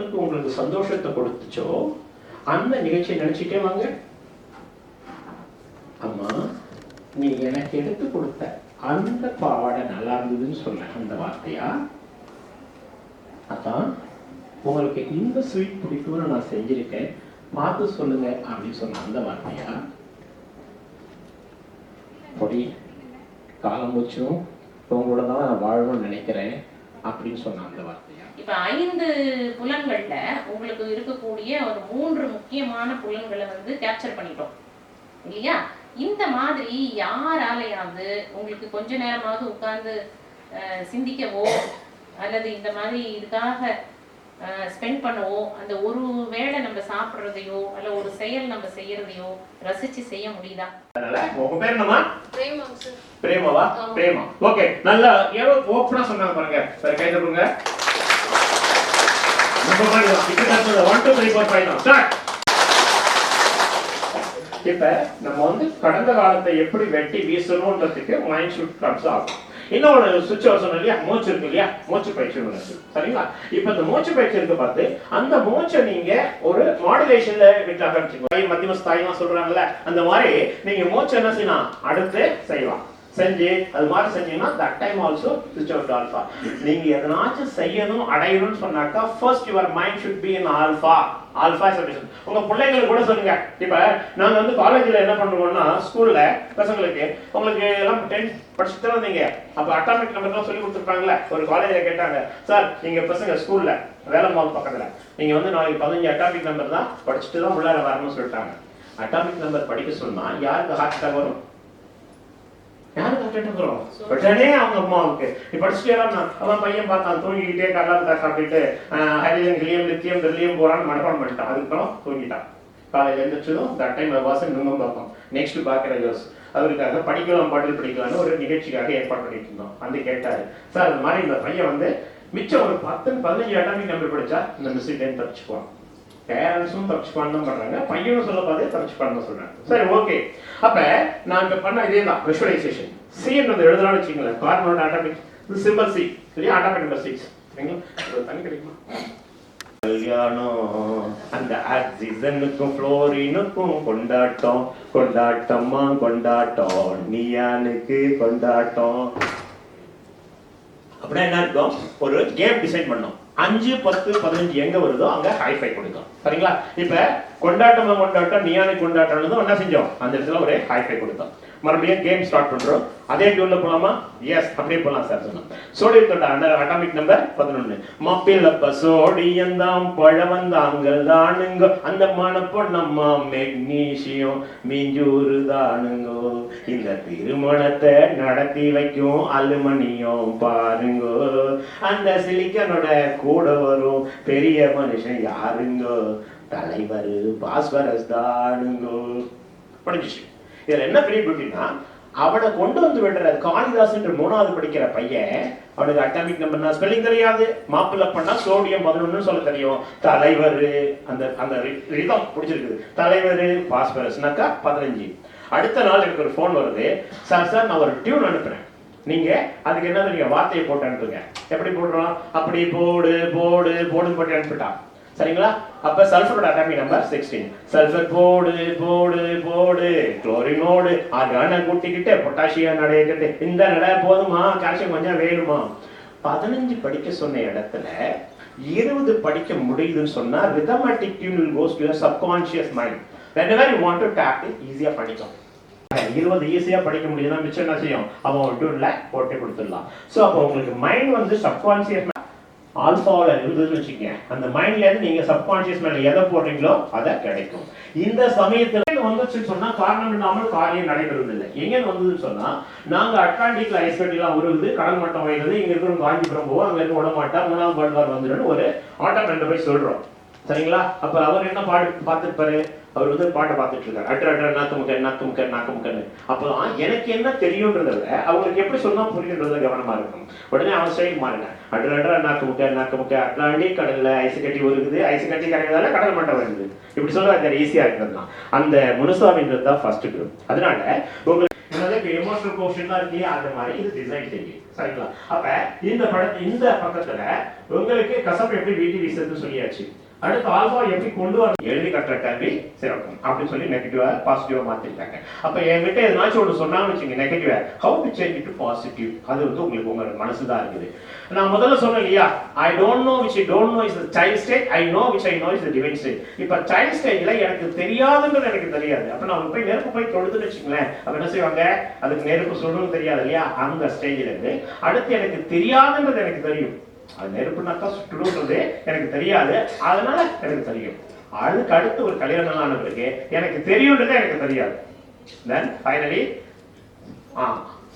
அளவுக்கு உங்களுக்கு சந்தோஷத்தை கொடுத்துச்சோ அந்த நிகழ்ச்சியை நினைச்சிட்டே வாங்க. அம்மா நீ எனக்கு எடுத்து கொடுத்த அந்த பாவாடை நல்லா இருந்ததுன்னு சொன்ன அந்த வார்த்தையா? அதான் உங்களுக்கு இந்த ஸ்வீட் பிடிக்கும்னு நான் செஞ்சிருக்கேன். பார்த்து சொல்லுங்க அப்படின்னு சொன்ன அந்த வார்த்தையா? பொடி காலம் மூச்சும் உங்களோட தான் நான் வாழணும்னு நினைக்கிறேன் அப்படின்னு சொன்ன அந்த வார்த்தை இப்ப ஐந்து புலன்கள்ல உங்களுக்கு இருக்கக்கூடிய ஒரு மூன்று முக்கியமான புலன்களை வந்து கேப்சர் பண்ணிட்டோம். இல்லையா? இந்த மாதிரி யாராலையாவது உங்களுக்கு கொஞ்ச நேரமாவது உட்கார்ந்து சிந்திக்கவோ அல்லது இந்த மாதிரி இதுக்காக ஸ்பெண்ட் பண்ணவோ அந்த ஒரு வேளை நம்ம சாப்பிட்றதையோ அல்ல ஒரு செயல் நம்ம செய்யறதையோ ரசிச்சு செய்ய முடியுதா? அதனால உங்க பேர் பிரேமாவா. பிரேமா. ஓகே நல்லா எவ்வளவு ஓப்பனா சொன்னாங்க பாருங்க. சரி கை ஒன் டூ இப்ப நம்ம வந்து கடந்த காலத்தை எப்படி வெட்டி வீசணும்ன்றதுக்கு மைண்ட் ஷூட் கம்ஸ் ஆகும் இன்னொரு சுவிட்ச் சொன்னோம் இல்லையா? மூச்சு இருக்கு இல்லையா? மூச்சு பயிற்சி இருக்கு. சரிங்களா? இப்ப இந்த மூச்சு பயிற்சி இருக்கு பார்த்து அந்த மூச்சை நீங்க ஒரு மாடுலேஷன்ல விட்டு வச்சுக்கோங்க மத்தியம ஸ்தாயிலாம் சொல்றாங்கல்ல அந்த மாதிரி நீங்க மூச்சு என்ன செய்யலாம்? அடுத்து செய்யலாம். செஞ்சு அது மாதிரி செஞ்சீங்கன்னா that time also switch out alpha நீங்க எதனாச்சும் செய்யணும் அடையணும்னு சொன்னாக்கா first your mind should be in alpha alpha solution உங்க பிள்ளைங்களுக்கு கூட சொல்லுங்க. இப்ப நாங்க வந்து காலேஜ்ல என்ன பண்ணுவோம்னா ஸ்கூல்ல பசங்களுக்கு உங்களுக்கு எல்லாம் டென்த் படிச்சுட்டு தான் வந்தீங்க அப்ப அட்டாமிக் நம்பர்லாம் சொல்லி கொடுத்துருப்பாங்கல்ல ஒரு காலேஜ்ல கேட்டாங்க சார் நீங்க பசங்க ஸ்கூல்ல வேலை மாவு பக்கத்துல நீங்க வந்து நாளைக்கு பதினஞ்சு அட்டாமிக் நம்பர் தான் படிச்சுட்டு தான் உள்ளார வரணும்னு சொல்லிட்டாங்க. அட்டாமிக் நம்பர் படிக்க சொன்னா யாருக்கு ஹார்ட் அட்டாக் வரும்? யாருக்கு வரும்? உடனே அவங்க அம்மாவுக்கு நீ படிச்சுட்டே நான் அவன் பையன் பார்த்தான் தூங்கிக்கிட்டே கல்லாத சாப்பிட்டுட்டு ஹைட்ரஜன் ஹீலியம் லித்தியம் பெர்லியம் போறான்னு மனப்பாடம் பண்ணிட்டான். அதுக்கப்புறம் தூங்கிட்டான். காலையில் எழுந்திரிச்சதும் தட் டைம் வாசன் இன்னும் பார்ப்போம் நெக்ஸ்ட் பார்க்குற யோஸ் அவருக்காக படிக்கலாம் பாடல் படிக்கலாம்னு ஒரு நிகழ்ச்சிக்காக ஏற்பாடு பண்ணிட்டு இருந்தோம். வந்து கேட்டாரு. சார் இந்த மாதிரி இந்த பையன் வந்து மிச்சம் ஒரு பத்து பதினஞ்சு அட்டாமிக் நம்பர் படிச்சா இந்த மிஸ் டைம் தப்பிச்சுக்குவான். பேரண்ட்ஸும் தப்பிச்சு தான் பண்றாங்க. பையனும் சொல்ல பார்த்தே பண்ண சொல்றாங்க. சரி ஓகே அப்ப நான் இப்ப பண்ண இதே தான் விஷுவலைசேஷன் சி வந்து எழுதலாம் வச்சுங்களேன் கார்பன் ஆட்டோமேட்டிக் இது சிம்பிள் சி சரியா ஆட்டோமேட்டிக் நம்பர் சிக்ஸ் சரிங்களா? தண்ணி கிடைக்குமா? கல்யாணம். அந்த ஆக்சிஜனுக்கும் ஃப்ளோரினுக்கும் கொண்டாட்டம். கொண்டாட்டம்மா கொண்டாட்டம். நியானுக்கு கொண்டாட்டம்? அப்படின்னா என்ன அர்த்தம்? ஒரு கேம் டிசைன் பண்ணோம் அஞ்சு பத்து பதினஞ்சு எங்க வருதோ அங்க ஹைஃபை கொடுக்கும். சரிங்களா? இப்ப கொண்டாட்டமா கொண்டாட்டம் நியானை கொண்டாட்டம் என்ன செஞ்சோம். அந்த இடத்துல ஒரு ஹைஃபை கொடுத்தோம். மறுபடியும் கேம் ஸ்டார்ட் பண்றோம். அதே டியூன்ல போலாமா? எஸ் அப்படியே போலாம் சார். சொன்னோம் சோடியத்தோட அந்த அட்டாமிக் நம்பர் பதினொன்னு. மப்பிலப்ப சோடியந்தாம் பழவந்தாங்கள் தானுங்க. அந்த மணப்பொண்ணம்மா மெக்னீசியம் மிஞ்சூரு தானுங்கோ. இந்த திருமணத்தை நடத்தி வைக்கும் அலுமணியம் பாருங்கோ. அந்த சிலிக்கனோட கூட வரும் பெரிய மனுஷன் யாருங்கோ? தலைவர் பாஸ்வரஸ் தானுங்கோ. படிச்சு இதுல என்ன பெரிய பியூட்டினா அவனை கொண்டு வந்து விடுற காளிதாஸ் என்று மூணாவது படிக்கிற பையன் அவனுக்கு அட்டாமிக் நம்பர்னா ஸ்பெல்லிங் தெரியாது. மாப்பிள்ள பண்ணா சோடியம் பதினொன்னு சொல்ல தெரியும். தலைவர் அந்த அந்த ரிதம் பிடிச்சிருக்குது. தலைவர் பாஸ்பரஸ்னாக்கா பதினஞ்சு. அடுத்த நாள் எனக்கு ஒரு ஃபோன் வருது. சார் சார் நான் ஒரு டியூன் அனுப்புறேன். நீங்க அதுக்கு என்ன நீங்க வார்த்தையை போட்டு அனுப்புங்க. எப்படி போடுறோம்? அப்படி போடு போடு போடுன்னு போட்டு அனுப்பிட்டான். சரிங்களா? அப்ப சல்ஃபரோட அட்டாமிக் நம்பர் சிக்ஸ்டீன் சல்ஃபர் போடு போடு போடு. குளோரினோடு ஆர்கான கூட்டிக்கிட்டு பொட்டாசியம் நடையிட்டு இந்த நடை போதுமா? கால்சியம் கொஞ்சம் வேணுமா? பதினஞ்சு படிக்க சொன்ன இடத்துல இருபது படிக்க முடியுதுன்னு சொன்னா rhythmatic tune goes to subconscious mind whenever you want to tap it ஈஸியா படிக்கும். இருபது ஈஸியா படிக்க முடியுதுன்னா மிச்சம் என்ன செய்யும்? அவன் லேக் போட்டு கொடுத்துடலாம். சோ அப்போ உங்களுக்கு மைண்ட் வந்து சப்கான்ஷியஸ் ஆல்ஃபாவில் இருந்ததுன்னு வச்சுக்கோங்க. அந்த மைண்ட்ல இருந்து நீங்க சப்கான்ஷியஸ் மேல எதை போடுறீங்களோ அதை கிடைக்கும். இந்த சமயத்தில் வந்துச்சுன்னு சொன்னால் காரணம் இல்லாமல் காரியம் நடைபெறுவதில்லை. எங்கே வந்ததுன்னு சொன்னா நாங்க அட்லாண்டிக்ல ஐஸ் கட்டிலாம் கடல் மட்டம் உயருது இங்கே இருக்கிற காஞ்சிபுரம் போவோம் அங்கே இருக்க விடமாட்டா மூணாம் மூணாவது வேர்ல்டு வார் வந்துடும் ஒரு ஆட்டம் ரெண்டு போய் சொல்றோம். சரிங்களா? அப்போ அவர் என்ன பாட்டு பார்த்துருப்பாரு? அவர் வந்து பாட்டை பார்த்துட்டு இருக்காரு. அட்ர அட்ர நாக்கு முக்க நாக்கு முக்க நாக்கு முக்கன்னு அப்போதான் எனக்கு என்ன தெரியுன்றத விட அவங்களுக்கு எப்படி சொன்னா புரியுன்றதுல கவனமா இருக்கும் உடனே அவன் சைடு மாறினேன் அட்ர அட்ர நாக்கு முக்க நாக்கு முக்க அட்லாண்டி கடல்ல ஐஸ் கட்டி ஒருக்குது ஐஸ் கட்டி கரையதால கடல் மட்டம் வருது. இப்படி சொல்ல அது ஈஸியா இருக்கிறது தான். அந்த முனுசாமின்றது தான் ஃபர்ஸ்ட் குரூப் அதனால உங்களுக்கு இப்போ எமோஷனல் கோஷன்லாம் இருக்கு அந்த மாதிரி இது டிசைன் செய்யும் சரிங்களா? அப்ப இந்த படத்து இந்த பக்கத்துல உங்களுக்கு கசப்பு எப்படி வீட்டு வீசுறதுன்னு சொல்லியாச்சு. அடுத்து ஆல்பா எப்படி கொண்டு வர எழுதி கட்டுற கல்வி சிறக்கும். அப்படின்னு சொல்லி நெகட்டிவா பாசிட்டிவா மாத்திருக்காங்க அப்ப என்கிட்ட எதனாச்சும் ஒன்று சொன்னான்னு வச்சுங்க நெகட்டிவா how to change to positive அது வந்து உங்களுக்கு உங்க மனசு தான் இருக்குது. நான் முதல்ல சொன்னேன் இல்லையா I don't know which I don't know is child stage I know which I know is divine stage இப்ப சைல்ட் ஸ்டேஜ்ல எனக்கு தெரியாதுன்றது எனக்கு தெரியாது. அப்ப நான் போய் நெருப்பு போய் தொழுதுன்னு வச்சுங்களேன். அப்ப என்ன செய்வாங்க? அதுக்கு நெருப்பு சொல்லணும்னு தெரியாது இல்லையா? அந்த ஸ்டேஜ்ல இருந்து. அடுத்து எனக்கு தெரியாதுன்றது எனக்கு தெரியும். அது நெருப்புனாக்கா சுட்டுடுன்றது எனக்கு தெரியாது. அதனால எனக்கு தெரியும். அதுக்கு அடுத்து ஒரு கல்யாணம் ஆன பிறகு எனக்கு தெரியும்ன்றது எனக்கு தெரியாது. தென் ஃபைனலி ஆ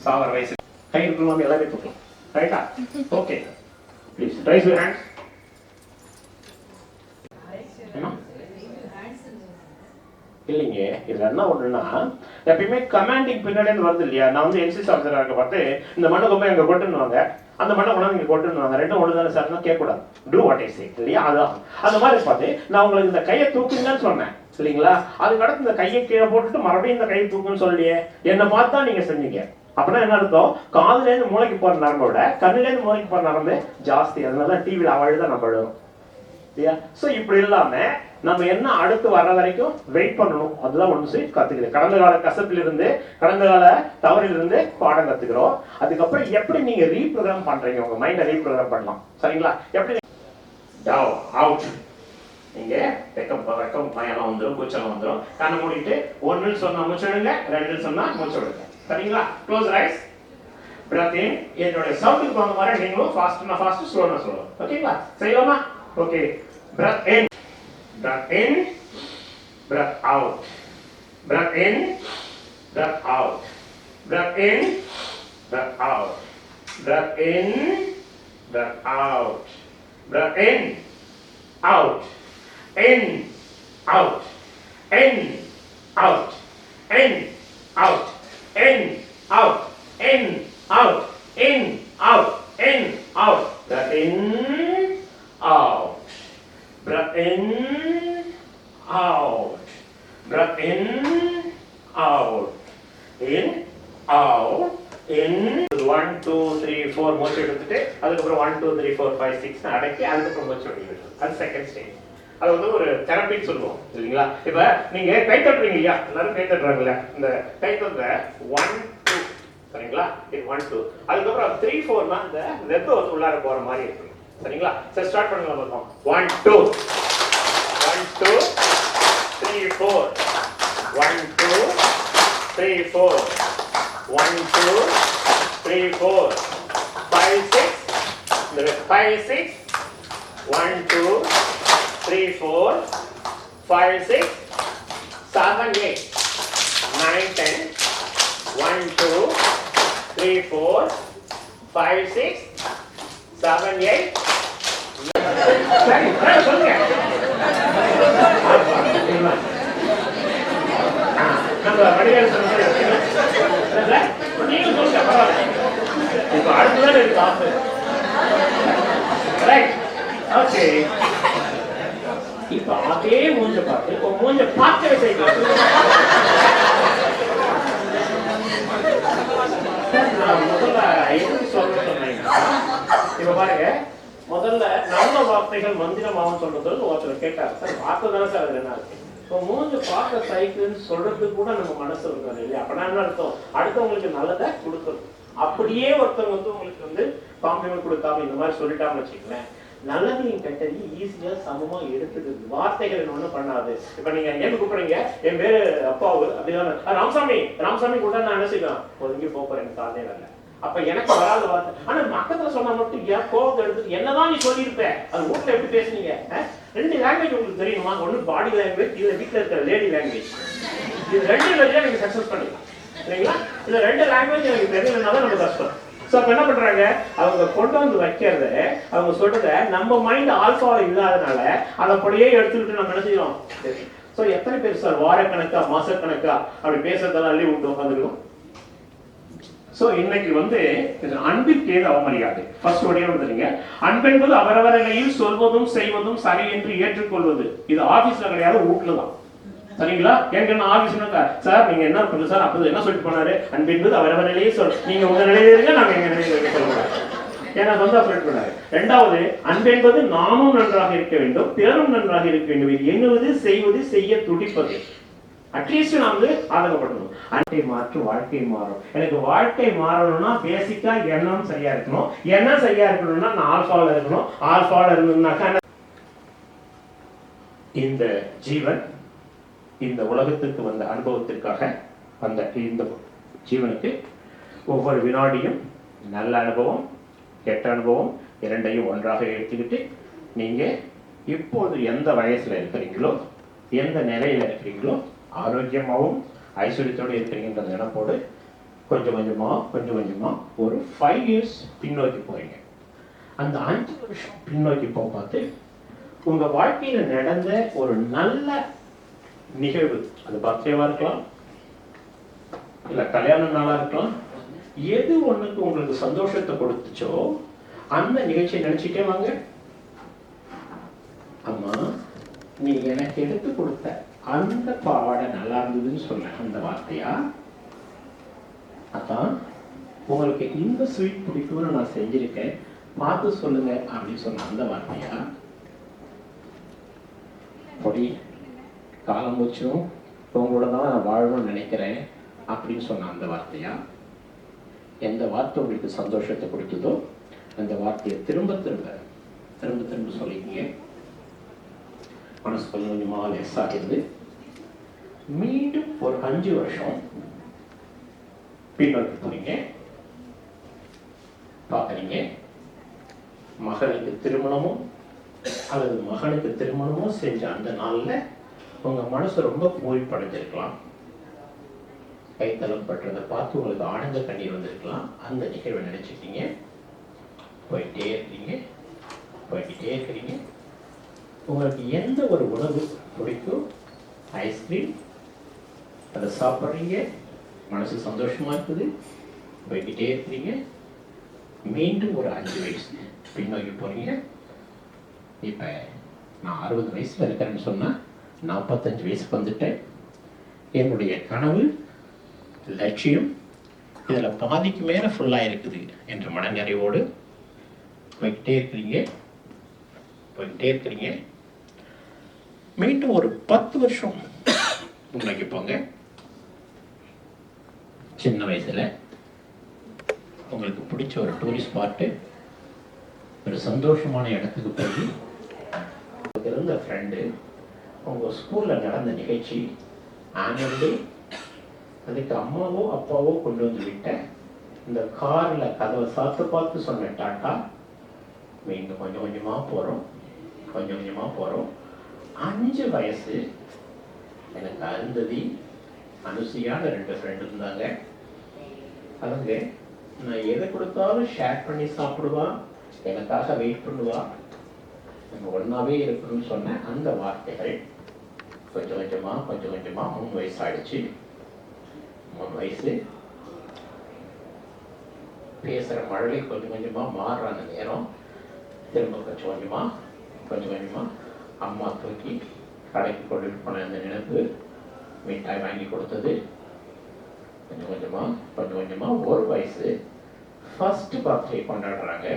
சாவர வயசு. கை இருக்கணும் எல்லாமே தூக்கலாம். ரைட்டா okay please raise your hands இல்லைங்க இதுல என்ன ஒன்றுன்னா எப்பயுமே கமாண்டிங் பின்னாடின்னு வருது இல்லையா? நான் வந்து என்சிசி ஆஃபீஸராக இருக்க பார்த்து இந்த மண்ணை கொண்டு எங்கே இங்க அந்த மண்ணை கொண்டாந்து இங்க கொட்டுனுவாங்க ரெண்டும் ஒன்று தானே சார்? கேட்கக்கூடாது. டூ வாட் ஐ சே இல்லையா? அதான். அந்த மாதிரி பார்த்து நான் உங்களுக்கு இந்த கையை தூக்குங்கன்னு சொன்னேன். இல்லைங்களா அது அடுத்து இந்த கையை கீழே போட்டுட்டு மறுபடியும் இந்த கையை தூக்குன்னு சொல்லியே. என்னை பார்த்தா நீங்க செஞ்சீங்க. அப்படின்னா என்ன அர்த்தம்? காதுல இருந்து மூளைக்கு போற நரம்போட விட கண்ணுல இருந்து மூளைக்கு போற நரம்பு ஜாஸ்தி. அதனால டிவியில் அவள் தான் நம்ம அழுவோம் இல்லையா சோ இப்படி இல்லாம நம்ம என்ன அடுத்து வர்ற வரைக்கும் வெயிட் பண்ணணும். அதுதான் ஒன்று சரி கடந்த கால கசப்பிலிருந்து கடந்த கால தவறிலிருந்து பாடம் கத்துக்கிறோம். அதுக்கப்புறம் எப்படி நீங்க ரீப்ரோக்ராம் பண்றீங்க? உங்க மைண்டை ரீப்ரோக்ராம் பண்ணலாம். சரிங்களா? எப்படி டவுன் அவுட் நீங்க வெக்கம் வெக்கம் பயணம் வந்துடும் கூச்சலம் வந்துடும் கண்ணை மூடிட்டு ஒன்னு சொன்னா மூச்சடுங்க ரெண்டு சொன்னா மூச்சடுங்க சரிங்களா? க்ளோஸ் ரைஸ் பிரத் இன் என்னோட சவுண்டுக்கு தகுந்த மாதிரி நீங்களும் ஃபாஸ்ட்னா ஃபாஸ்ட் ஸ்லோனா ஸ்லோ ஓகேங்களா செய்யலாமா? Okay breath in Breath in, breath out. Breath in, breath out. Breath in, breath out. Breath in, breath out. Breath in, out. In, out. In, out. In, out. In, out. In, out. In, out. In, out. Breath in, out. Breath in, out. Breath in, out. In, out, in. One two three four மூச்சு எடுத்துட்டு அதுக்கப்புறம் one two three four five six அடக்கி அதுக்கப்புறம் மூச்சு விடுறது அது second stage அது வந்து ஒரு தெரப்பின்னு சொல்லுவோம் இல்லைங்களா இப்ப நீங்க கை தட்டுறீங்க இல்லையா? எல்லாரும் கை தட்டுறாங்கல்ல? இந்த கை தட்டுற ஒன் டூ சரிங்களா? இது ஒன் டூ அதுக்கப்புறம் த்ரீ ஃபோர்னா இந்த வெப்ப வந்து உள்ளார போற மாதிரி இருக்கும் சரிங்களா? சரி ஸ்டார்ட் பண்ணலாம் பார்ப்போம் one two one two three four one two three four one two three four five six இந்த five six one two three four five six seven eight nine ten one two three four five six seven eight இப்போ அடுத்ததான் அதே மூஞ்ச பார்த்து இப்போ மூஞ்ச பார்க்கவே செய்யலாம் நான் முதல்ல எதுக்கு சொல்ல இப்ப பாருங்க முதல்ல வார்த்தைகள் மந்திரமாகவும் சொல்றது ஒருத்தர் கேட்டார். சார் வார்த்தை தானே சார் அது என்ன இருக்கு? இப்போ மூஞ்சு பார்க்க சைக்கிள்னு சொல்றது கூட நம்ம மனசு இருக்காது இல்லையா? அப்படின்னா என்ன அர்த்தம்? அடுத்தவங்களுக்கு நல்லதை கொடுக்கணும். அப்படியே ஒருத்தவங்க வந்து உங்களுக்கு வந்து காம்ப்ளிமெண்ட் கொடுக்காம இந்த மாதிரி சொல்லிட்டாங்கன்னு வச்சுக்கலேன் நல்லதையும் கெட்டதையும் ஈஸியா சமமா எடுத்துக்கிறது வார்த்தைகள் என்ன ஒண்ணும் பண்ணாது. இப்ப நீங்க என்ன கூப்பிடுறீங்க என் பேரு அப்பாவு அப்படிதான். ராமசாமி ராமசாமி கூட நான் என்ன செய்வேன்? ஒதுங்கி போறேன் எனக்கு வரல. அப்ப எனக்கு வராத வார்த்தை. ஆனா பக்கத்துல சொன்னா மட்டும் ஏன் கோபத்தை எடுத்து என்னதான் நீ சொல்லியிருப்ப? அது வீட்டுல எப்படி பேசுனீங்க? ரெண்டு லாங்குவேஜ் உங்களுக்கு தெரியுமா? ஒண்ணு பாடி லாங்குவேஜ் இல்ல வீட்டுல இருக்கிற லேடி லாங்குவேஜ் இது ரெண்டு லாங்குவேஜ் நீங்க சக்சஸ் பண்ணிக்கலாம் சரிங்களா? இந்த ரெண்டு லாங்குவேஜ் எனக்கு தெரியலனால நம்ம கஷ்டம். ஸோ அப்போ என்ன பண்றாங்க? அவங்க கொண்டு வந்து வைக்கிறத அவங்க சொல்றத நம்ம மைண்ட் ஆல்ஃபாவில் இல்லாதனால அதை அப்படியே எடுத்துக்கிட்டு நம்ம என்ன செய்யறோம்? ஸோ எத்தனை பேர் சார் வாரக்கணக்கா மாசக்கணக்கா அப்படி பேசுறதெல்லாம் அள்ளி விட்டு உட்காந்துருக்கோம்? சோ இன்னைக்கு வந்து அன்பிற்கேது அவமரியாதை. ஃபர்ஸ்ட் ஒரே வந்துருங்க அன்பென்பது அவரவர் சொல்வதும் செய்வதும் சரி என்று ஏற்றுக்கொள்வது. இது ஆபீஸ்ல கிடையாது வீட்டில் தான். சரிங்களா? எனக்கு நான் ஆபீஸ்னா சார் நீங்க என்ன பண்ணுங்க சார் அப்போது என்ன சொல்லிட்டு போனாரு? அன்பென்பது அவரவர் நிலையே சொல் நீங்க உங்க நிலையில இருங்க நாங்கள் எங்க நிலையில இருக்க சொல்லுவோம் ஏன்னா வந்து சொல்லிட்டு பண்ணாரு ரெண்டாவது அன்பென்பது நாமும் நன்றாக இருக்க வேண்டும் பிறரும் நன்றாக இருக்க வேண்டும். இது எண்ணுவது செய்வது செய்ய துடிப்பது. அட்லீஸ்ட் நான் வந்து ஆதங்கப்படணும் அன்பை மாற்றும் வாழ்க்கை மாறும். எனக்கு வாழ்க்கை மாறணும்னா பேசிக்கா எண்ணம் சரியா இருக்கணும். எண்ணம் சரியா இருக்கணும்னா நான் ஆல்ஃபாவில் இருக்கணும். ஆல்ஃபாவில் இருந்ததுனாக்கா இந்த ஜீவன் இந்த உலகத்துக்கு வந்த அனுபவத்திற்காக அந்த இந்த ஜீவனுக்கு ஒவ்வொரு வினாடியும் நல்ல அனுபவம் கெட்ட அனுபவம் இரண்டையும் ஒன்றாக எடுத்துக்கிட்டு நீங்கள் இப்போது எந்த வயசில் இருக்கிறீங்களோ எந்த நிலையில் இருக்கிறீங்களோ ஆரோக்கியமாகவும் ஐஸ்வர்யத்தோடு இருக்கிறீங்கன்ற நினைப்போடு கொஞ்சம் கொஞ்சமா கொஞ்சம் கொஞ்சமா ஒரு ஃபைவ் இயர்ஸ் பின்னோக்கி போகிறீங்க அந்த அஞ்சு வருஷம் பின்னோக்கி போக பார்த்து உங்க வாழ்க்கையில நடந்த ஒரு நல்ல நிகழ்வு அது பர்த்டேவாக இருக்கலாம் இல்ல கல்யாண நாளா இருக்கலாம் எது ஒண்ணுக்கு உங்களுக்கு சந்தோஷத்தை கொடுத்துச்சோ அந்த நிகழ்ச்சியை நினைச்சிட்டே வாங்க. அம்மா நீ எனக்கு எடுத்து கொடுத்த அந்த பாவாடை நல்லா இருந்ததுன்னு சொன்ன அந்த வார்த்தையா? அதான் உங்களுக்கு இந்த ஸ்வீட் பிடிக்கும்னு நான் செஞ்சிருக்கேன். பார்த்து சொல்லுங்க அப்படின்னு சொன்ன அந்த வார்த்தையா? பொடி காலம் வச்சும் உங்களோட தான் நான் வாழணும்னு நினைக்கிறேன் அப்படின்னு சொன்ன அந்த வார்த்தையா? எந்த வார்த்தை உங்களுக்கு சந்தோஷத்தை கொடுத்ததோ அந்த வார்த்தையை திரும்ப திரும்ப திரும்ப திரும்ப சொல்லிக்கிங்க. மனசு கொஞ்சம் கொஞ்சமாக லெஸ் ஆகிறது மீண்டும் ஒரு அஞ்சு வருஷம் பின்னோக்கி போறீங்க. பார்க்குறீங்க. மகளுக்கு திருமணமும் அல்லது மகனுக்கு திருமணமும் செஞ்ச அந்த நாள்ல உங்க மனசு ரொம்ப பூரிப்படைஞ்சிருக்கலாம் கைத்தளம் பட்டுறதை பார்த்து உங்களுக்கு ஆனந்த கண்ணீர் வந்திருக்கலாம். அந்த நிகழ்வை நினைச்சிருக்கீங்க போயிட்டே இருக்கிறீங்க போய்கிட்டே இருக்கிறீங்க உங்களுக்கு எந்த ஒரு உணவு பிடிக்கும்? ஐஸ்கிரீம் அதை சாப்பிட்றீங்க மனசு சந்தோஷமாக இருக்குது. போய்கிட்டே இருக்கிறீங்க. மீண்டும் ஒரு அஞ்சு வயசு பின்னோக்கி போகிறீங்க இப்போ நான் அறுபது வயசில் இருக்கிறேன்னு சொன்னால் நாற்பத்தஞ்சு வயசுக்கு வந்துட்டேன். என்னுடைய கனவு லட்சியம் இதில் பாதிக்கு மேலே ஃபுல்லாக இருக்குது என்ற மனநிறைவோடு போய்கிட்டே இருக்கிறீங்க. போய்கிட்டே இருக்கிறீங்க. மீண்டும் ஒரு பத்து வருஷம் முன்னாடி போங்க. சின்ன வயசில் உங்களுக்கு பிடிச்ச ஒரு டூரிஸ்ட் ஸ்பாட்டு ஒரு சந்தோஷமான இடத்துக்கு போய் அங்கே இருந்த ஃப்ரெண்டு உங்கள் ஸ்கூலில் நடந்த நிகழ்ச்சி ஆனுவல் டே அதுக்கு அம்மாவோ அப்பாவோ கொண்டு வந்து விட்ட இந்த காரில் கதவை சாத்து பார்த்து சொன்ன டாட்டா மீண்டும் கொஞ்சம் கொஞ்சமாக போகிறோம் கொஞ்சம் கொஞ்சமாக போகிறோம் அஞ்சு வயசு எனக்கு அருந்ததி அனுசியான ரெண்டு ஃப்ரெண்டு இருந்தாங்க. அவங்க நான் எதை கொடுத்தாலும் ஷேர் பண்ணி சாப்பிடுவா எனக்காக வெயிட் பண்ணுவா. நம்ம ஒன்றாவே இருக்கணும்னு சொன்ன அந்த வார்த்தைகள் கொஞ்சம் கொஞ்சமாக கொஞ்சம் கொஞ்சமாக மூணு வயசு ஆயிடுச்சு மூணு வயசு. பேசுகிற மழலை கொஞ்சம் கொஞ்சமாக மாறுற அந்த நேரம். திரும்ப கொஞ்சம் கொஞ்சமாக கொஞ்சம் கொஞ்சமாக அம்மா தூக்கி கடைக்கு கொண்டுட்டு போன அந்த நினைப்பு மிட்டாய் வாங்கி கொடுத்தது. கொஞ்சம் கொஞ்சமாக கொஞ்சம் கொஞ்சமாக ஒரு வயசு ஃபர்ஸ்ட் பர்த்டே கொண்டாடுறாங்க.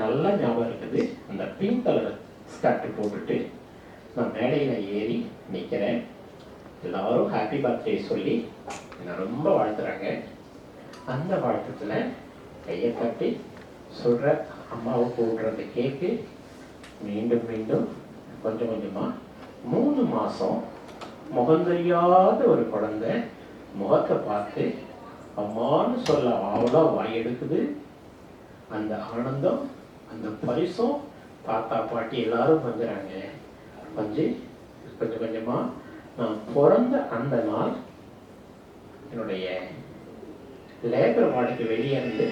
நல்ல ஞாபகம் இருக்குது. அந்த பிங்க் கலர் ஸ்கர்ட் போட்டுட்டு நான் மேடையில் ஏறி நிற்கிறேன் எல்லாரும் ஹாப்பி பர்த்டே சொல்லி என்னை ரொம்ப வாழ்த்துறாங்க. அந்த வாழ்த்தத்தில் கையை தட்டி சொல்கிற அம்மாவை போடுற அந்த கேக்கு மீண்டும் மீண்டும் கொஞ்சம் கொஞ்சமாக மூணு மாதம் முகம் தெரியாத ஒரு குழந்தை முகத்தை பார்த்து அம்மான்னு சொல்ல அவ்வளோ வாய் எடுக்குது. அந்த ஆனந்தம் அந்த பரிசும் தாத்தா பாட்டி எல்லாரும் வந்துடுறாங்க வந்து கொஞ்சம் கொஞ்சமாக நான் பிறந்த அந்த நாள் என்னுடைய லேபர் வார்டுக்கு வெளியே இருந்து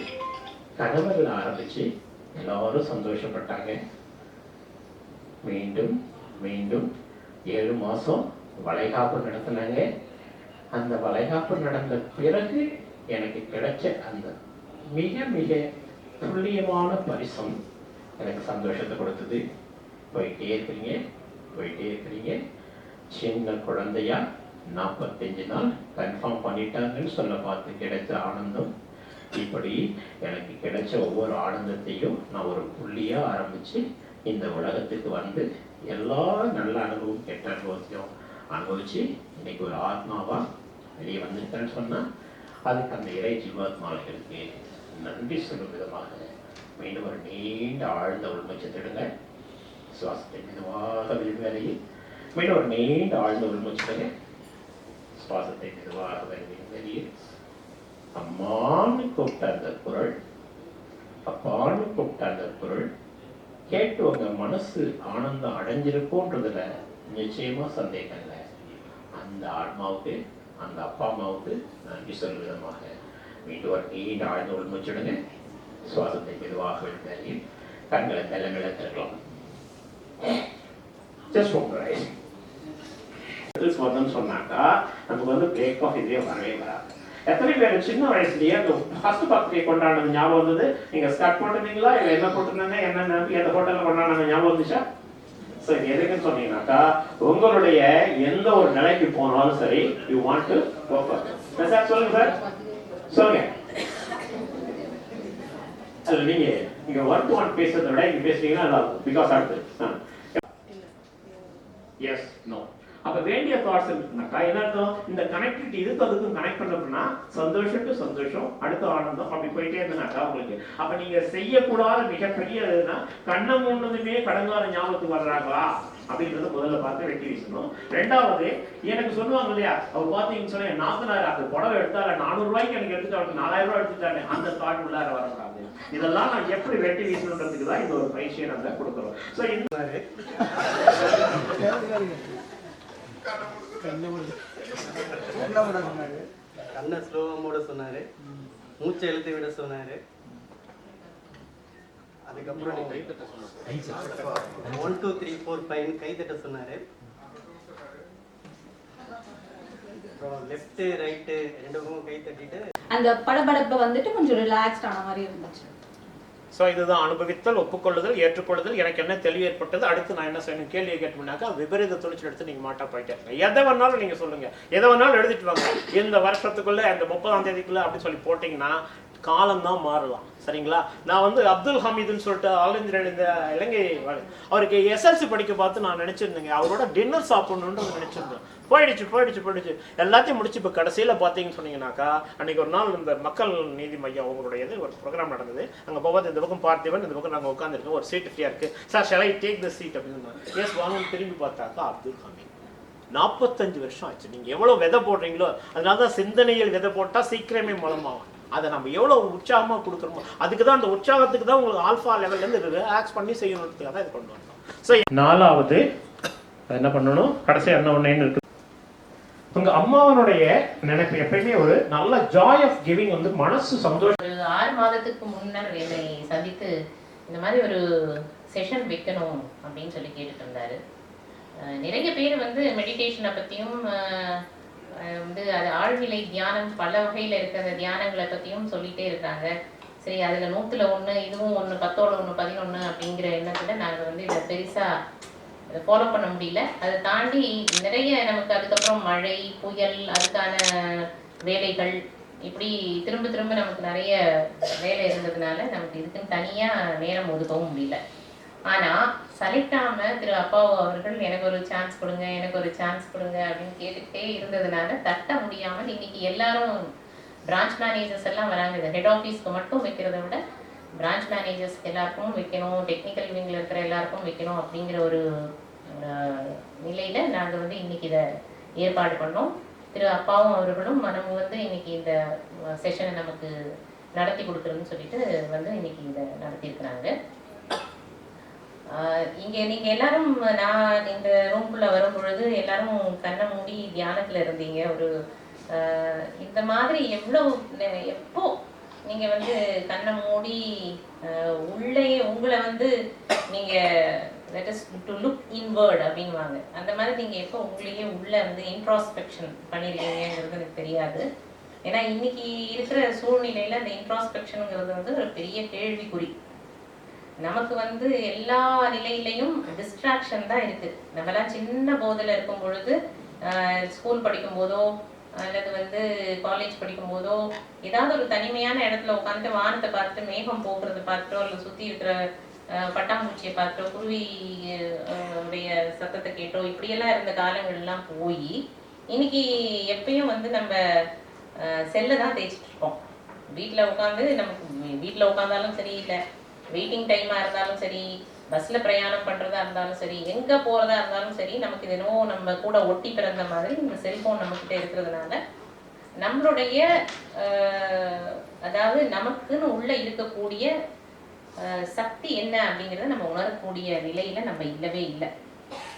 கணவர்கள் ஆரம்பிச்சு எல்லாரும் சந்தோஷப்பட்டாங்க. மீண்டும் மீண்டும் ஏழு மாதம் வளைகாப்பு நடத்தினாங்க. அந்த வளைகாப்பு நடந்த பிறகு எனக்கு கிடைச்ச அந்த மிக மிக துல்லியமான பரிசம் எனக்கு சந்தோஷத்தை கொடுத்தது. போயிட்டே இருக்கிறீங்க போயிட்டே இருக்கிறீங்க. சின்ன குழந்தையா நாற்பத்தஞ்சு நாள் கன்ஃபார்ம் பண்ணிட்டாங்கன்னு சொல்ல பார்த்து கிடைச்ச ஆனந்தம். இப்படி எனக்கு கிடைச்ச ஒவ்வொரு ஆனந்தத்தையும் நான் ஒரு புள்ளியாக ஆரம்பித்து இந்த உலகத்துக்கு வந்து எல்லா நல்ல அனுபவம் கெட்ட அனுபவத்தையும் அனுபவித்து இன்னைக்கு ஒரு ஆத்மாவாக வெளியே வந்துட்டேன்னு சொன்னால் அதுக்கு அந்த இறை ஜீவாத்மாவுக்கு நன்றி சொல்லும் விதமாக மீண்டும் ஒரு நீண்ட ஆழ்ந்த உள்மூச்சத்திடுங்க சுவாசத்தை மெதுவாக வெளியே மீண்டும் ஒரு நீண்ட ஆழ்ந்த உள்மூச்சிடுங்க சுவாசத்தை மெதுவாக வெளியே அம்மான்னு கூப்பிட்ட அந்த குரல் அப்பான்னு கூப்பிட்ட அந்த குரல் கேட்டு உங்க மனசு ஆனந்தம் அடைஞ்சிருக்கும்ன்றதுல நிச்சயமா சந்தேகம் இல்லை அந்த ஆன்மாவுக்கு அந்த அப்பா அம்மாவுக்கு நன்றி சொல்லும் விதமாக மீண்டும் ஒரு நீண்ட ஆழ்ந்த உள்மூச்சிடுங்க சுவாசத்தை மெதுவாக வெளியே கண்களை மெல்ல மெல்ல திறக்கலாம் ஜஸ்ட் ஒன் ரைஸ் சொன்னாக்கா நமக்கு வந்து பிரேக் ஆஃப் இதுவே வரவே வராது. எத்தனை பேர் சின்ன வயசுலயே அந்த ஃபர்ஸ்ட் பர்த்டே கொண்டாடுறது ஞாபகம் வந்தது? நீங்க ஸ்கர்ட் போட்டிருந்தீங்களா? இல்ல என்ன போட்டிருந்தாங்க? என்ன எந்த ஹோட்டல்ல கொண்டாடுனாங்க ஞாபகம் வந்துச்சா? ஸோ இது எதுக்குன்னு சொன்னீங்கன்னாக்கா உங்களுடைய எந்த ஒரு நிலைக்கு போனாலும் சரி you want to go for sir சொல்லுங்க சார்? சொல்லுங்க. அல்ல நீங்க நீங்க ஒன் டு ஒன் பேசுறதை விட இங்க பேசுறீங்கன்னா நல்லா இருக்கும். பிகாஸ் அடுத்து எஸ் நோ அப்ப வேண்டிய தாட்ஸ் இருக்குனாக்கா என்ன அர்த்தம்? இந்த கனெக்டிவிட்டி இதுக்கு அதுக்கும் கனெக்ட் பண்ணோம்னா சந்தோஷம் டு சந்தோஷம் அடுத்த ஆனந்தம் அப்படி போயிட்டே இருந்தனாக்கா உங்களுக்கு. அப்ப நீங்க செய்யக்கூடாத மிகப்பெரிய இதுனா கண்ணை மூணுதுமே கடங்காத ஞாபகத்துக்கு வர்றாங்களா? அப்படின்றத முதல்ல பார்த்து வெட்டி வீசணும். ரெண்டாவது எனக்கு சொல்லுவாங்க இல்லையா அவர் பார்த்தீங்கன்னு சொன்னா நாத்தனார் அந்த புடவை எடுத்தாரு நானூறு ரூபாய்க்கு எனக்கு எடுத்துட்டு அவருக்கு நாலாயிரம் ரூபாய் எடுத்துட்டாரு அந்த தாட் உள்ளார வரக்கூடாது. இதெல்லாம் நான் எப்படி வெட்டி வீசணுன்றதுக்கு தான் இந்த ஒரு பயிற்சியை நாங்க கொடுக்குறோம். ஸோ இந்த கண்ணை ஸ்லோவாக சொன்னாரு. மூச்சை இழுத்து விட சொன்னாரு. அதுக்கப்புறம் one two three four five கை தட்ட சொன்னாரு. அப்புறம் லெஃப்ட் ரைட்டு ரெண்டு பக்கமும் கை தட்டிட்டு அந்த படபடப்பு வந்துட்டு கொஞ்சம் ரிலாக்ஸ்ட் ஆன மாதிரி இருந்துச்சு. ஸோ இதுதான் அனுபவித்தல் ஒப்புக்கொள்ளுதல் ஏற்றுக்கொள்ளுதல். எனக்கு என்ன தெளிவு ஏற்பட்டது? அடுத்து நான் என்ன செய்யணும்? கேள்வியை கேட்டோம்னாக்கா விபரீத துணிச்சல் எடுத்து நீங்கள் மாட்டா போயிட்டே எதை வேணாலும் நீங்க சொல்லுங்க. எதை வேணாலும் எழுதிட்டு வாங்க. இந்த வருஷத்துக்குள்ள இந்த முப்பதாம் தேதிக்குள்ள அப்படின்னு சொல்லி போட்டீங்கன்னா காலம் தான் மாறலாம். சரிங்களா? நான் வந்து அப்துல் ஹமீதுன்னு சொல்லிட்டு ஆல் இந்தியா இந்த இலங்கை அவருக்கு எஸ்எல்சி படிக்க பார்த்து நான் நினைச்சிருந்தேங்க. அவரோட டின்னர் சாப்பிடணுன்றது நினைச்சிருந்தேன். போயிடுச்சு போயிடுச்சு போயிடுச்சு. எல்லாத்தையும் முடிச்சு இப்போ கடைசியில் பார்த்தீங்கன்னு சொன்னீங்கன்னாக்கா அன்னைக்கு ஒரு நாள் இந்த மக்கள் நீதி மையம் அவங்களுடையது ஒரு ப்ரோக்ராம் நடந்தது. அங்கே போகாது இந்த பக்கம் பார்த்திவன் இந்த பக்கம் நாங்கள் உட்காந்துருக்கோம் ஒரு சீட் ஃப்ரீயாக இருக்குது sir shall I take the seat அப்படின்னு எஸ் வாங்கன்னு திரும்பி பார்த்தாக்கா அப்துல் ஹமீத். நாற்பத்தஞ்சு வருஷம் ஆச்சு. நீங்கள் எவ்வளோ விதை போடுறீங்களோ அதனால தான் சிந்தனையில் விதை போட்டால் சீக்கிரமே மலமாகும். அதை நம்ம எவ்வளவு உற்சாகமா கொடுக்குறோமோ அதுக்கு தான் அந்த உற்சாகத்துக்கு தான் உங்களுக்கு ஆல்ஃபா லெவல்ல இருந்து ரிலாக்ஸ் பண்ணி செய்யணுன்றதுக்காக தான் இது கொண்டு வந்தோம். ஸோ நாலாவது என்ன பண்ணணும்? கடைசி என்ன ஒண்ணு இருக்கு? உங்க அம்மாவனுடைய நினைப்பு எப்பயுமே ஒரு நல்ல ஜாய் ஆஃப் கிவிங் வந்து மனசு சந்தோஷம் ஆறு மாதத்துக்கு முன்னர் என்னை சந்தித்து இந்த மாதிரி ஒரு செஷன் வைக்கணும் அப்படின்னு சொல்லி கேட்டுட்டு இருந்தாரு. நிறைய பேர் வந்து மெடிடேஷனை பற்றியும் வந்து அது ஆழ்நிலை தியானம் பல வகையில் இருக்கிற அந்த தியானங்களை பற்றியும் சொல்லிட்டே இருக்காங்க. சரி அதில் நூற்றில் ஒன்று இதுவும் ஒன்று பத்தோட ஒன்று பதினொன்று அப்படிங்கிற எண்ணத்தில் நாங்கள் வந்து இதை பெருசாக ஃபாலோ பண்ண முடியல. அதை தாண்டி நிறைய நமக்கு அதுக்கப்புறம் மழை புயல் அதுக்கான வேலைகள் இப்படி திரும்ப திரும்ப நமக்கு நிறைய வேலை இருந்ததுனால நமக்கு இதுக்குன்னு தனியா நேரம் ஒதுக்கவும் முடியல. ஆனா சலிக்காம திரு அப்பாவு அவர்கள் எனக்கு ஒரு சான்ஸ் கொடுங்க எனக்கு ஒரு சான்ஸ் கொடுங்க அப்படின்னு கேட்டுக்கிட்டே இருந்ததுனால தட்ட முடியாமல் இன்னைக்கு எல்லாரும் பிரான்ச் மேனேஜர்ஸ் எல்லாம் வராங்க. இந்த ஹெட் ஆஃபீஸ்க்கு மட்டும் வைக்கிறத விட பிரான்ச் மேனேஜர்ஸ் எல்லாருக்கும் வைக்கணும் டெக்னிக்கல் விங்கில் இருக்கிற எல்லாருக்கும் வைக்கணும் அப்படிங்கிற ஒரு நிலையில நாங்கள் வந்து இன்னைக்கு இதை ஏற்பாடு பண்ணோம். திரு அப்பாவும் அவர்களும் மனம் வந்து இன்னைக்கு இந்த செஷனை நமக்கு நடத்தி கொடுக்குறோன்னு சொல்லிட்டு வந்து இன்னைக்கு இதை நடத்தியிருக்கிறாங்க. இங்கே நீங்கள் எல்லாரும் நான் இந்த ரூம்குள்ள வரும் பொழுது எல்லாரும் கண்ணை மூடி தியானத்தில் இருந்தீங்க. ஒரு இந்த மாதிரி எவ்வளோ நெ- எப்போ நீங்கள் வந்து கண்ணை மூடி உள்ளேயே உங்களை வந்து நீங்கள் that is to look inward அப்படின்வாங்க அந்த மாதிரி நீங்கள் எப்போ உங்களையே உள்ளே வந்து இன்ட்ராஸ்பெக்ஷன் பண்ணியிருக்கீங்கிறது எனக்கு தெரியாது. ஏன்னா இன்னைக்கு இருக்கிற சூழ்நிலையில் அந்த இன்ட்ராஸ்பெக்ஷனுங்கிறது வந்து ஒரு பெரிய கேள்விக்குறி. நமக்கு வந்து எல்லா நிலையிலையும் டிஸ்ட்ராக்ஷன் தான் இருக்கு. நம்மலாம் சின்ன போதில் இருக்கும் பொழுது ஸ்கூல் படிக்கும் போதோ அல்லது வந்து காலேஜ் படிக்கும் போதோ ஏதாவது ஒரு தனிமையான இடத்துல உட்காந்து வானத்தை பார்த்துட்டு மேகம் போக்குறத பார்த்துட்டோ இல்லை சுற்றி இருக்கிற பட்டாம்பூச்சியை பார்த்துட்டோ குருவி உடைய சத்தத்தை கேட்டோ இப்படியெல்லாம் இருந்த காலங்கள்லாம் போய் இன்னைக்கு எப்பயும் வந்து நம்ம செல்லை தான் தேய்ச்சிட்டு இருக்கோம். வீட்டில் உட்காந்து நமக்கு வீட்டில் உட்காந்தாலும் சரி இல்லை வெயிட்டிங் டைமாக இருந்தாலும் சரி பஸ்ஸில் பிரயாணம் பண்ணுறதா இருந்தாலும் சரி எங்கே போகிறதா இருந்தாலும் சரி நமக்கு இது என்னவோ நம்ம கூட ஒட்டி பிறந்த மாதிரி இந்த செல்ஃபோன் நம்மக்கிட்ட இருக்கிறதுனால நம்மளுடைய அதாவது நமக்குன்னு உள்ளே இருக்கக்கூடிய சக்தி என்ன அப்படிங்கிறத நம்ம உணரக்கூடிய நிலையில நம்ம இல்லவே இல்லை.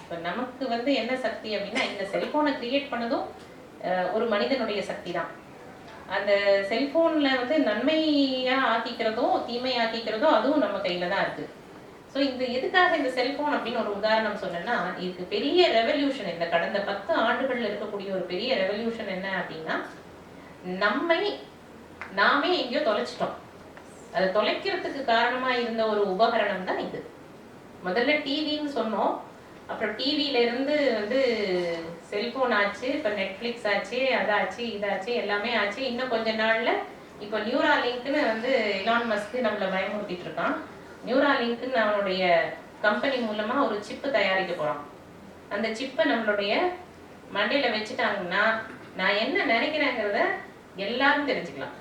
இப்போ நமக்கு வந்து என்ன சக்தி அப்படின்னா இந்த செல்ஃபோனை கிரியேட் பண்ணதும் ஒரு மனிதனுடைய சக்தி தான். அந்த செல்போன்ல வந்து நன்மையா ஆக்கிக்கிறதோ தீமை ஆக்கிக்கிறதோ அதுவும் நம்ம கையில தான் இருக்கு. ஸோ இந்த எதுக்காக இந்த செல்போன் அப்படின்னு ஒரு உதாரணம் சொன்னேன்னா இதுக்கு பெரிய ரெவல்யூஷன் இந்த கடந்த பத்து ஆண்டுகள்ல இருக்கக்கூடிய ஒரு பெரிய ரெவல்யூஷன் என்ன அப்படின்னா நம்மை நாமே எங்கேயோ தொலைச்சிட்டோம். அதை தொலைக்கிறதுக்கு காரணமா இருந்த ஒரு உபகரணம் தான் இது. முதல்ல டிவின்னு சொன்னோம். அப்புறம் டிவியில இருந்து வந்து செல்போன் ஆச்சு இப்போ நெட்ஃப்ளிக்ஸ் ஆச்சு அதாச்சு இதாச்சு எல்லாமே ஆச்சு. இன்னும் கொஞ்ச நாள்ல இப்போ நியூரா லிங்க்னு வந்து இலான் மஸ்க் நம்மளை பயமுறுத்திட்டு இருக்கான். நியூரா லிங்க்னு அவனுடைய கம்பெனி மூலமா ஒரு சிப்பு தயாரிக்க போறான். அந்த சிப்பை நம்மளுடைய மண்டையில வச்சுட்டாங்கன்னா நான் என்ன நினைக்கிறேங்கிறத எல்லாரும் தெரிஞ்சுக்கலாம்.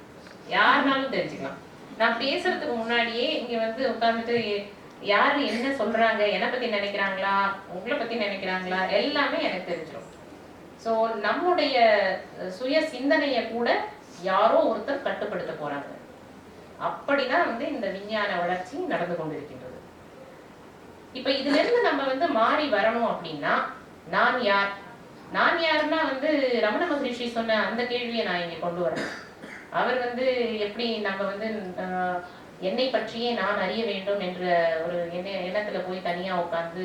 யாருனாலும் தெரிஞ்சுக்கலாம். நான் பேசுறதுக்கு முன்னாடியே இங்க வந்து உட்காந்துட்டு யாரு என்ன சொல்றாங்க என்னை பத்தி நினைக்கிறாங்களா உங்களை பத்தி நினைக்கிறாங்களா எல்லாமே எனக்கு தெரிஞ்சிடும் ஸோ நம்முடைய சுய சிந்தனையை கூட யாரோ ஒருத்தர் கட்டுப்படுத்த போறாங்க. அப்படிதான் வந்து இந்த விஞ்ஞான வளர்ச்சி நடந்து கொண்டிருக்கின்றது. இப்ப இதுல இருந்து நம்ம வந்து மாறி வரணும் அப்படின்னா நான் யார்? நான் யாருன்னா வந்து ரமண மகரிஷி சொன்ன அந்த கேள்வியை நான் இங்க கொண்டு வரேன் அவர் வந்து எப்படி நம்ம வந்து ஆஹ், என்னை பற்றியே நான் அறிய வேண்டும் என்ற ஒரு என்ன எண்ணத்துல போய் தனியா உட்கார்ந்து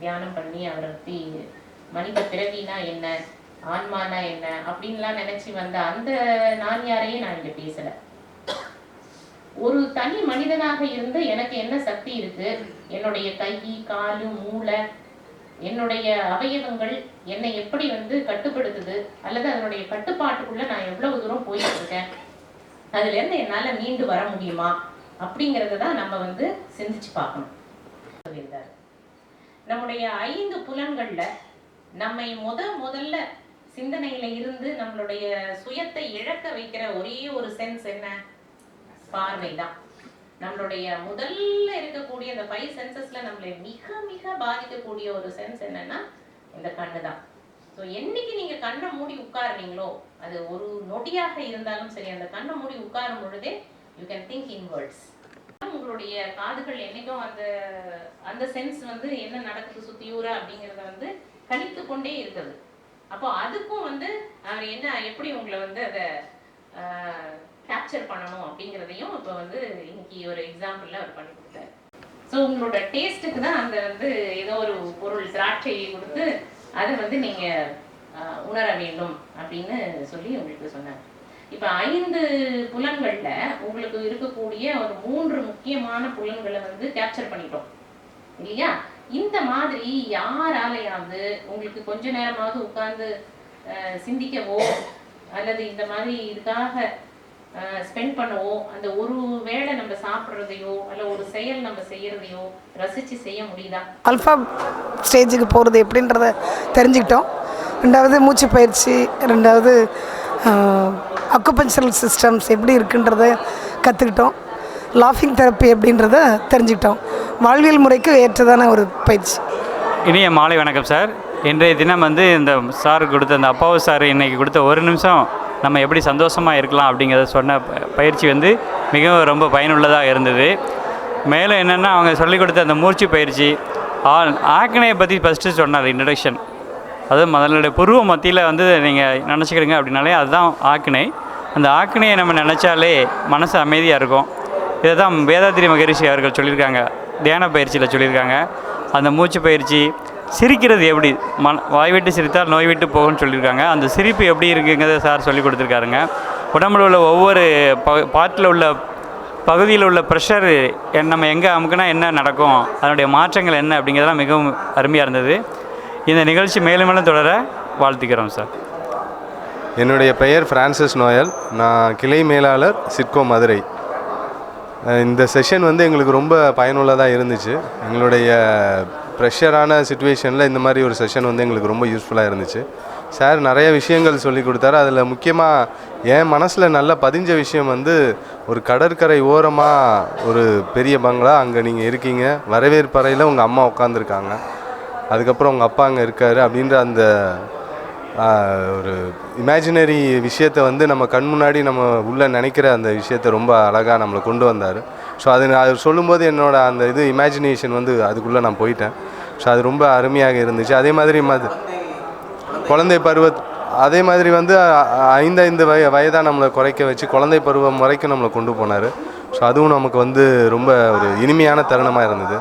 தியானம் பண்ணி அவரை பத்தி மனித பிறவினா என்ன ஆன்மானா என்ன அப்படின்லாம் நினைச்சு வந்த அந்த நான் யாரையே நான் இங்க பேசல. ஒரு தனி மனிதனாக இருந்து எனக்கு என்ன சக்தி இருக்கு? என்னுடைய கை காலு மூளை என்னுடைய அவயவங்கள் என்னை எப்படி வந்து கட்டுப்படுத்துது? அல்லது அதனுடைய கட்டுப்பாட்டுக்குள்ள நான் எவ்வளவு தூரம் போயிட்டு இருக்கேன்? அதுல இருந்து என்னால மீண்டு வர முடியுமா? அப்படிங்கிறத தான் நம்ம வந்து சிந்திச்சு பார்க்கணும். சொல்லியிருந்தார். நம்முடைய ஐந்து புலன்களில் நம்மை முத முதல்ல சிந்தனையில இருந்து நம்மளுடைய சுயத்தை இழக்க வைக்கிற ஒரே ஒரு சென்ஸ் என்ன? பார்வை தான் நம்மளுடைய முதல்ல இருக்கக்கூடிய அந்த ஃபைவ் சென்சஸ்ல நம்மளை மிக மிக பாதிக்கக்கூடிய ஒரு சென்ஸ் என்னன்னா இந்த கண்ணு தான் ஸோ என்னைக்கு நீங்க கண்ணை மூடி உட்காருறீங்களோ அது ஒரு நொடியாக இருந்தாலும் சரி அந்த கண்ணை மூடி உட்காரும் பொழுதே you can think in words உங்களுடைய காதுகள் என்னைக்கும் அந்த அந்த சென்ஸ் வந்து என்ன நடக்குது சுத்தியூரா அப்படிங்கிறத வந்து கணித்து கொண்டே இருக்குது. அப்போ அதுக்கும் வந்து அவர் என்ன எப்படி உங்களை வந்து அதை கேப்சர் பண்ணணும் அப்படிங்கிறதையும் இப்போ வந்து இன்னைக்கு ஒரு எக்ஸாம்பிள்ல அவர் பண்ணி கொடுத்தாரு. ஸோ உங்களோட டேஸ்ட்டுக்கு தான் அந்த வந்து ஏதோ ஒரு பொருள் திராட்சையை கொடுத்து அதை வந்து நீங்க ஆஹ், உணர வேண்டும் அப்படின்னு சொல்லி உங்களுக்கு சொன்னார். இப்போ ஐந்து புலன்கள்ல உங்களுக்கு இருக்கக்கூடிய ஒரு மூன்று முக்கியமான புலன்களை வந்து கேப்சர் பண்ணிட்டோம். இல்லையா? இந்த மாதிரி யாராலையாவது உங்களுக்கு கொஞ்ச நேரமாவது உட்கார்ந்து சிந்திக்கவோ அல்லது இந்த மாதிரி இதுக்காக ஸ்பெண்ட் பண்ணவோ அந்த ஒரு வேளை நம்ம சாப்பிட்றதையோ அல்ல ஒரு செயல் நம்ம செய்யறதையோ ரசிச்சு செய்ய முடியுதா? அல்ஃபா ஸ்டேஜுக்கு போகிறது எப்படின்றத தெரிஞ்சுக்கிட்டோம். ரெண்டாவது மூச்சு பயிற்சி ரெண்டாவது அக்குபஞ்சரல் சிஸ்டம்ஸ் எப்படி இருக்குன்றத கற்றுக்கிட்டோம் லாஃபிங் தெரப்பி எப்படின்றத தெரிஞ்சுக்கிட்டோம். வாழ்வியல் முறைக்கு ஏற்றதான ஒரு பயிற்சி. இனிய மாலை வணக்கம் சார். இன்றைய தினம் வந்து இந்த சார் கொடுத்த அந்த அப்பாவு சார் இன்றைக்கி கொடுத்த ஒரு நிமிஷம் நம்ம எப்படி சந்தோஷமாக இருக்கலாம் அப்படிங்கிறத சொன்ன பயிற்சி வந்து மிகவும் ரொம்ப பயனுள்ளதாக இருந்தது. மேலும் என்னென்னா அவங்க சொல்லிக் கொடுத்த அந்த மூச்சு பயிற்சி. ஆ ஆக்கினையை பற்றி ஃபஸ்ட்டு சொன்னார் இன்ட்ரடக்ஷன் அதாவது அதனுடைய புருவ மத்தியில் வந்து நீங்கள் நினச்சிக்கிறீங்க அப்படின்னாலே அதுதான் ஆக்கினை. அந்த ஆக்கினையை நம்ம நினச்சாலே மனசு அமைதியாக இருக்கும். இதை தான் வேதாத்திரி மகரிஷி அவர்கள் சொல்லியிருக்காங்க. தியான பயிற்சியில் சொல்லியிருக்காங்க. அந்த மூச்சு பயிற்சி சிரிக்கிறது எப்படி? மன வாய் விட்டு சிரித்தால் நோய் விட்டு போகும்னு சொல்லியிருக்காங்க. அந்த சிரிப்பு எப்படி இருக்குங்கிறத சார் சொல்லி கொடுத்துருக்காருங்க. உடம்புல உள்ள ஒவ்வொரு ப பாட்டில் உள்ள பகுதியில் உள்ள ப்ரெஷர் நம்ம எங்கே அமுக்குனா என்ன நடக்கும்? அதனுடைய மாற்றங்கள் என்ன அப்படிங்கிறதெல்லாம் மிகவும் அருமையாக இருந்தது. இந்த நிகழ்ச்சி மேலும் மேலும் தொடர வாழ்த்துக்கிறோம் சார். என்னுடைய பெயர் ஃப்ரான்சிஸ் நோயல். நான் கிளை மேலாளர் சிட்கோ மதுரை. இந்த செஷன் வந்து எங்களுக்கு ரொம்ப பயனுள்ளதாக இருந்துச்சு. எங்களுடைய ப்ரெஷரான சுச்சுவேஷனில் இந்த மாதிரி ஒரு செஷன் வந்து எங்களுக்கு ரொம்ப யூஸ்ஃபுல்லாக இருந்துச்சு. சார் நிறைய விஷயங்கள் சொல்லி கொடுத்தாரு. அதில் முக்கியமாக என் மனசில் நல்லா பதிஞ்ச விஷயம் வந்து ஒரு கடற்கரை ஓரமாக ஒரு பெரிய பங்களா அங்கே நீங்கள் இருக்கீங்க. வரவேற்பறையில் உங்கள் அம்மா உட்காந்துருக்காங்க அதுக்கப்புறம் உங்கள் அப்பா அங்கே இருக்காரு அப்படின்ற அந்த ஒரு இமேஜினரி விஷயத்தை வந்து நம்ம கண் முன்னாடி நம்ம உள்ளே நினைக்கிற அந்த விஷயத்தை ரொம்ப அழகாக நம்மளை கொண்டு வந்தார். ஸோ அது அது சொல்லும்போது என்னோட அந்த இது இமேஜினேஷன் வந்து அதுக்குள்ளே நான் போயிட்டேன். ஸோ அது ரொம்ப அருமையாக இருந்துச்சு. அதே மாதிரி மது குழந்தை பருவத் அதே மாதிரி வந்து அ- ஐந்தைந்து வய வயதாக நம்மளை குறைக்க வச்சு குழந்தை பருவம் வரைக்கும் நம்மளை கொண்டு போனார். ஸோ அதுவும் நமக்கு வந்து ரொம்ப ஒரு இனிமையான தருணமாக இருந்தது.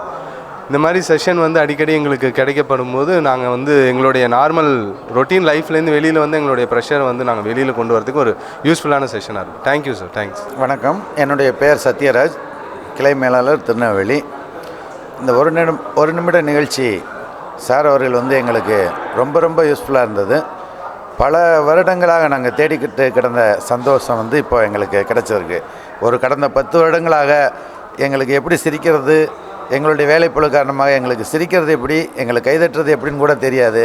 இந்த மாதிரி செஷன் வந்து அடிக்கடி எங்களுக்கு கிடைக்கப்படும் போது நாங்கள் வந்து எங்களுடைய நார்மல் ரொட்டீன் லைஃப்லேருந்து வெளியில் வந்து எங்களுடைய ப்ரெஷரை வந்து நாங்கள் வெளியில் கொண்டு வரதுக்கு ஒரு யூஸ்ஃபுல்லான செஷனாக இருக்கும். தேங்க்யூ சார் தேங்க்ஸ் வணக்கம். என்னுடைய பெயர் சத்யராஜ். கிளை மேலாளர் திருநெல்வேலி. இந்த ஒரு நிமிடம் ஒரு நிமிட நிகழ்ச்சி சார் அவர்கள் வந்து எங்களுக்கு ரொம்ப ரொம்ப யூஸ்ஃபுல்லாக இருந்தது. பல வருடங்களாக நாங்கள் தேடிக்கிட்டு கிடந்த சந்தோஷம் வந்து இப்போ எங்களுக்கு கிடைச்சிருக்கு. ஒரு கடந்த பத்து வருடங்களாக எங்களுக்கு எப்படி சிரிக்கிறது எங்களுடைய வேலைப்பழு காரணமாக எங்களுக்கு சிரிக்கிறது எப்படி எங்களுக்கு கைதட்டுறது எப்படின்னு கூட தெரியாது.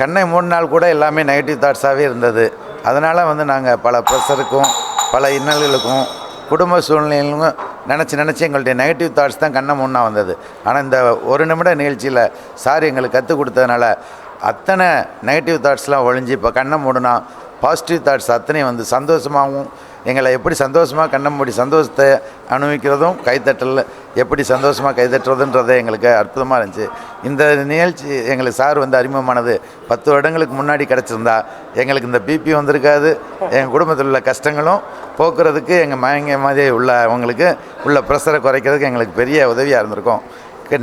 கண்ணை மூணு நாள் கூட எல்லாமே நெகட்டிவ் தாட்ஸாகவே இருந்தது. அதனால் வந்து நாங்கள் பல ப்ரெஷருக்கும் பல இன்னல்களுக்கும் குடும்ப சூழ்நிலையிலும் நினச்சி நினச்சி எங்களுடைய நெகட்டிவ் தாட்ஸ் தான் கண்ணை முன்னா வந்தது. ஆனால் இந்த ஒரு நிமிட நிகழ்ச்சியில் சார் எங்களுக்கு கற்றுக் கொடுத்ததுனால அத்தனை நெகட்டிவ் தாட்ஸ்லாம் ஒழிஞ்சு இப்போ கண்ணை மூடினா பாசிட்டிவ் தாட்ஸ் அத்தனையும் வந்து சந்தோஷமாகவும் எங்களை எப்படி சந்தோஷமாக கண்ணை மூடி சந்தோஷத்தை அனுபவிக்கிறதும் கைத்தட்டல் எப்படி சந்தோஷமாக கைத்தட்டுறதுன்றதை எங்களுக்கு அற்புதமாக இருந்துச்சு. இந்த நிகழ்ச்சி எங்களுக்கு சார் வந்து அறிமுகமானது பத்து வருடங்களுக்கு முன்னாடி கிடச்சிருந்தா எங்களுக்கு இந்த பிபி வந்திருக்காது எங்கள் குடும்பத்தில் உள்ள கஷ்டங்களும் போக்குறதுக்கு எங்கள் மயங்க மாதிரி உள்ள அவங்களுக்கு உள்ள ப்ரெஷரை குறைக்கிறதுக்கு எங்களுக்கு பெரிய உதவியாக இருந்திருக்கும்.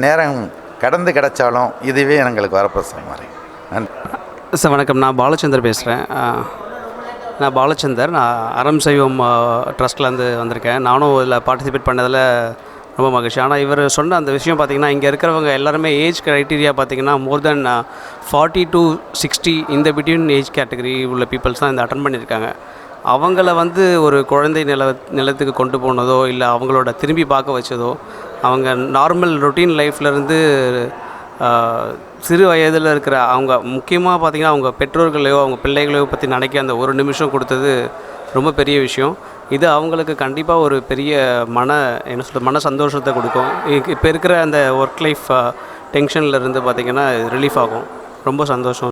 நேரம் கடந்து கிடைச்சாலும் இதுவே எங்களுக்கு வரப்பிரசம் மாதிரி நன்றி. சார் வணக்கம். நான் பாலச்சந்தர் பேசுகிறேன் நான் பாலச்சந்தர் நான் அறம் சைவம் ட்ரஸ்ட்லேருந்து வந்திருக்கேன். நானும் இதில் பார்ட்டிசிபேட் பண்ணதில் ரொம்ப மகிழ்ச்சி. ஆனால் இவர் சொன்ன அந்த விஷயம் பார்த்திங்கன்னா இங்கே இருக்கிறவங்க எல்லாருமே ஏஜ் க்ரைட்டீரியா பார்த்திங்கன்னா more then forty to sixty இந்த பிட்வீன் ஏஜ் கேட்டகரி உள்ள பீப்புள்ஸ் தான் இந்த அட்டன் பண்ணியிருக்காங்க. அவங்கள வந்து ஒரு குழந்தை நில நிலத்துக்கு கொண்டு போனதோ இல்லை அவங்களோட திரும்பி பார்க்க வச்சதோ அவங்க நார்மல் ரொட்டீன் லைஃப்லேருந்து சிறு வயதில் இருக்கிற அவங்க முக்கியமாக பார்த்திங்கன்னா அவங்க பெற்றோர்களையோ அவங்க பிள்ளைகளையோ பற்றி நினைக்க அந்த ஒரு நிமிஷம் கொடுத்தது ரொம்ப பெரிய விஷயம். இது அவங்களுக்கு கண்டிப்பாக ஒரு பெரிய மன என்ன சொல்கிறது மன சந்தோஷத்தை கொடுக்கும். இப்போ இருக்கிற அந்த ஒர்க் லைஃப் டென்ஷனில் இருந்து பார்த்திங்கன்னா ரிலீஃப் ஆகும். ரொம்ப சந்தோஷம்.